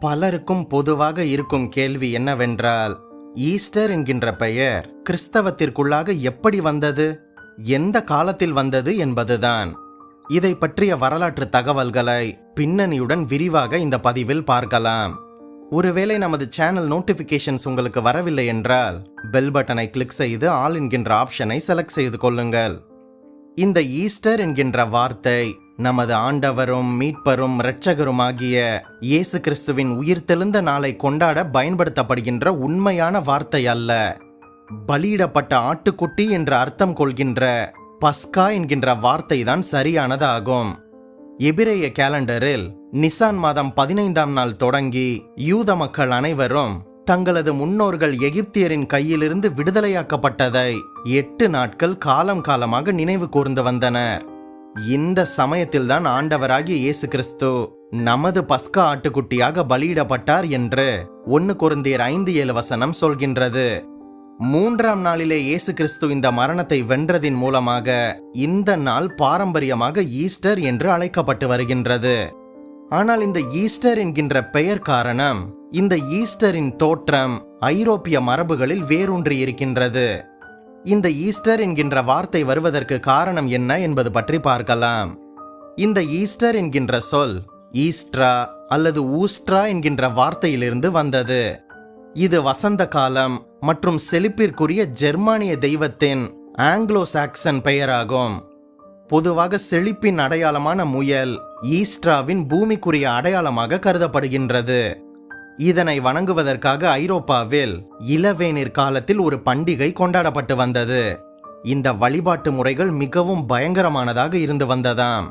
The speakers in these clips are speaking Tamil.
பலருக்கும் பொதுவாக இருக்கும் கேள்வி என்னவென்றால் ஈஸ்டர் என்கின்ற பெயர் கிறிஸ்தவத்திற்குள்ளாக எப்படி வந்தது? எந்த காலத்தில் வந்தது என்பதுதான். இதை பற்றிய வரலாற்று தகவல்களை பின்னணியுடன் விரிவாக இந்த பதிவில் பார்க்கலாம். ஒருவேளை நமது சேனல் நோட்டிபிகேஷன்ஸ் உங்களுக்கு வரவில்லை என்றால் பெல் பட்டனை கிளிக் செய்து ஆல் என்கின்ற ஆப்ஷனை செலக்ட் செய்து கொள்ளுங்கள். இந்த ஈஸ்டர் என்கின்ற வார்த்தை நமது ஆண்டவரும் மீட்பரும் இரட்சகருமாகிய இயேசு கிறிஸ்துவின் உயிர்த்தெழுந்த நாளை கொண்டாட பயன்படுத்தப்படுகின்ற உண்மையான வார்த்தை அல்ல. பலியிடப்பட்ட ஆட்டுக்குட்டி என்று அர்த்தம் கொள்கின்ற பஸ்கா என்கின்ற வார்த்தை தான் சரியானதாகும். எபிரேய கேலண்டரில் நிசான் மாதம் பதினைந்தாம் நாள் தொடங்கி யூத மக்கள் அனைவரும் தங்களது முன்னோர்கள் எகிப்தியரின் கையிலிருந்து விடுதலையாக்கப்பட்டதை எட்டு நாட்கள் காலம் காலமாக நினைவு கூர்ந்து வந்தனர். இந்த சமயத்தில்தான் ஆண்டவராகிய இயேசு கிறிஸ்து நமது பஸ்கா ஆட்டுக்குட்டியாக பலியிடப்பட்டார் என்று ஒன்னு குருந்தியர் ஐந்து ஏழு வசனம் சொல்கின்றது. மூன்றாம் நாளிலே இயேசு கிறிஸ்து இந்த மரணத்தை வென்றதின் மூலமாக இந்த நாள் பாரம்பரியமாக ஈஸ்டர் என்று அழைக்கப்பட்டு வருகின்றது. ஆனால் இந்த ஈஸ்டர் என்கின்ற பெயர் காரணம் இந்த ஈஸ்டரின் தோற்றம் ஐரோப்பிய மரபுகளில் வேரூன்றி இருக்கின்றது இந்த ஈஸ்டர் என்கின்ற வார்த்தை வருவதற்கு காரணம் என்ன என்பது பற்றி பார்க்கலாம். இந்த ஈஸ்டர் என்கின்ற சொல் ஈஸ்ட்ரா அல்லது ஊஸ்ட்ரா என்கின்ற வார்த்தையிலிருந்து வந்தது. இது வசந்த காலம் மற்றும் செழிப்பிற்குரிய ஜெர்மானிய தெய்வத்தின் ஆங்கிலோ சாக்சன் பெயராகும். பொதுவாக செழிப்பின் அடையாளமான முயல் ஈஸ்ட்ராவின் பூமிக்குரிய அடையாளமாக கருதப்படுகின்றது. இதனை வணங்குவதற்காக ஐரோப்பாவில் இளவேனிற் காலத்தில் ஒரு பண்டிகை கொண்டாடப்பட்டு வந்தது. இந்த வழிபாட்டு முறைகள் மிகவும் பயங்கரமானதாக இருந்து வந்ததாம்.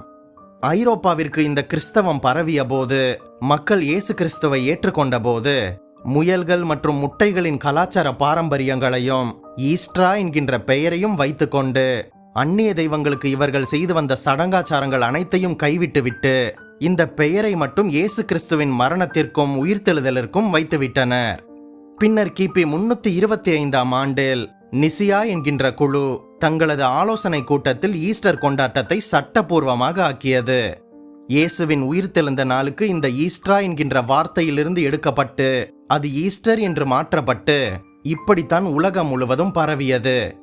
ஐரோப்பாவிற்கு இந்த கிறிஸ்தவம் பரவிய போது மக்கள் இயேசு கிறிஸ்துவை ஏற்றுக்கொண்ட போது முயல்கள் மற்றும் முட்டைகளின் கலாச்சார பாரம்பரியங்களையும் ஈஸ்ட்ரா என்கின்ற பெயரையும் வைத்துக்கொண்டு அந்நிய தெய்வங்களுக்கு இவர்கள் செய்து வந்த சடங்காச்சாரங்கள் அனைத்தையும் கைவிட்டுவிட்டு இந்த பெயரை மட்டும் இயேசு கிறிஸ்துவின் மரணத்திற்கும் உயிர்த்தெழுதலிற்கும் வைத்துவிட்டனர். பின்னர் கிபி முன்னூத்தி இருபத்தி ஐந்தாம் ஆண்டில் நிசியா என்கின்ற குழு தங்களது ஆலோசனை கூட்டத்தில் ஈஸ்டர் கொண்டாட்டத்தை சட்டபூர்வமாக ஆக்கியது. இயேசுவின் உயிர்த்தெழுந்த நாளுக்கு இந்த ஈஸ்ட்ரா என்கின்ற வார்த்தையிலிருந்து எடுக்கப்பட்டு அது ஈஸ்டர் என்று மாற்றப்பட்டு இப்படித்தான் உலகம் முழுவதும் பரவியது.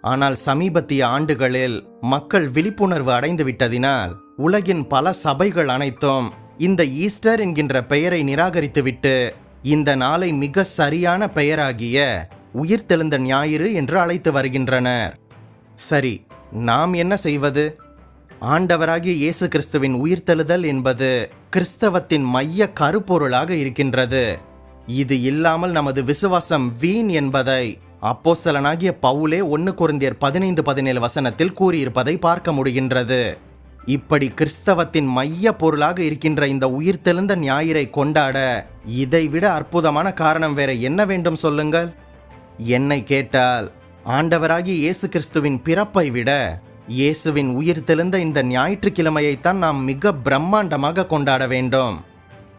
ஆனால் சமீபத்திய ஆண்டுகளில் மக்கள் விழிப்புணர்வு அடைந்து விட்டதினால் உலகின் பல சபைகள் அனைத்தும் இந்த ஈஸ்டர் என்கின்ற பெயரை நிராகரித்துவிட்டு இந்த நாளை மிக சரியான பெயராகிய உயிர்த்தெழுந்த ஞாயிறு என்று அழைத்து வருகின்றனர். சரி நாம் என்ன செய்வது? ஆண்டவராகிய இயேசு கிறிஸ்துவின் உயிர்த்தெழுதல் என்பது கிறிஸ்தவத்தின் மைய கருப்பொருளாக இருக்கின்றது. இது இல்லாமல் நமது விசுவாசம் வீண் என்பதை அப்போசலனாகிய பவுலே ஒன்று குருந்தியர் பதினைந்து பதினேழு வசனத்தில் கூறியிருப்பதை பார்க்க முடிகின்றது. இப்படி கிறிஸ்தவத்தின் மைய பொருளாக இருக்கின்ற இந்த உயிர்த்தெழுந்த ஞாயிறை கொண்டாட இதைவிட அற்புதமான காரணம் வேற என்ன வேண்டும் சொல்லுங்கள்? என்னை கேட்டால் ஆண்டவராகி இயேசு கிறிஸ்துவின் பிறப்பை விட இயேசுவின் உயிர்த்தெழுந்த இந்த ஞாயிற்றுக்கிழமையைத்தான் நாம் மிக பிரம்மாண்டமாக கொண்டாட வேண்டும்.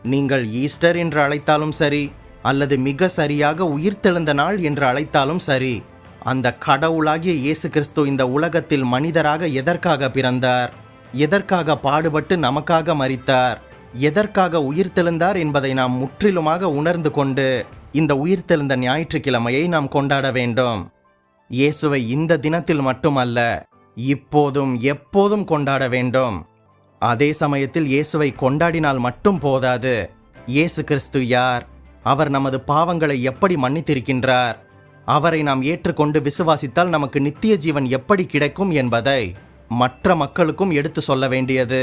நீங்கள் ஈஸ்டர் என்று அழைத்தாலும் சரி அல்லது மிக சரியாக உயிர்த்தெழுந்த நாள் என்று அழைத்தாலும் சரி அந்த கடவுளாகிய இயேசு கிறிஸ்து இந்த உலகத்தில் மனிதராக எதற்காக பிறந்தார்? எதற்காக பாடுபட்டு நமக்காக மறித்தார் எதற்காக உயிர்த்தெழுந்தார் என்பதை நாம் முற்றிலுமாக உணர்ந்து கொண்டு இந்த உயிர்த்தெழுந்த ஞாயிற்றுக்கிழமையை நாம் கொண்டாட வேண்டும். இயேசுவை இந்த தினத்தில் மட்டுமல்ல இப்போதும் எப்போதும் கொண்டாட வேண்டும். அதே சமயத்தில் இயேசுவை கொண்டாடினால் மட்டும் போதாது. இயேசு கிறிஸ்து யார்? அவர் நமது பாவங்களை எப்படி மன்னித்திருக்கின்றார்? அவரை நாம் ஏற்றுக்கொண்டு விசுவாசித்தால் நமக்கு நித்திய ஜீவன் எப்படி கிடைக்கும் என்பதை மற்ற மக்களுக்கும் எடுத்து சொல்ல வேண்டியது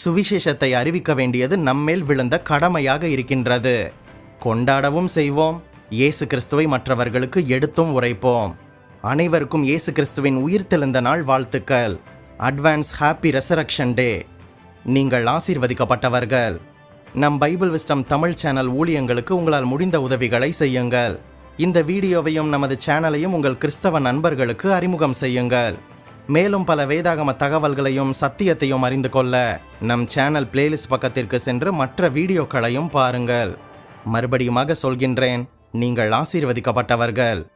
சுவிசேஷத்தை அறிவிக்க வேண்டியது நம்மேல் விழுந்த கடமையாக இருக்கின்றது. கொண்டாடவும் செய்வோம் இயேசு கிறிஸ்துவை மற்றவர்களுக்கு எடுத்தும் உரைப்போம். அனைவருக்கும் இயேசு கிறிஸ்துவின் உயிர்த்தெழுந்த நாள் வாழ்த்துக்கள். அட்வான்ஸ் ஹாப்பி ரெசரக்ஷன் டே நீங்கள் ஆசீர்வதிக்கப்பட்டவர்கள். நம் பைபிள் விஸ்டம் தமிழ் சேனல் ஊழியங்களுக்கு உங்களால் முடிந்த உதவிகளை செய்யுங்கள். இந்த வீடியோவையும் நமது சேனலையும் உங்கள் கிறிஸ்தவ நண்பர்களுக்கு அறிமுகம் செய்யுங்கள். மேலும் பல வேதாகம தகவல்களையும் சத்தியத்தையும் அறிந்து கொள்ள நம் சேனல் பிளேலிஸ்ட் பக்கத்திற்கு சென்று மற்ற வீடியோக்களையும் பாருங்கள். மறுபடியுமாக சொல்கின்றேன் நீங்கள் ஆசீர்வதிக்கப்பட்டவர்கள்.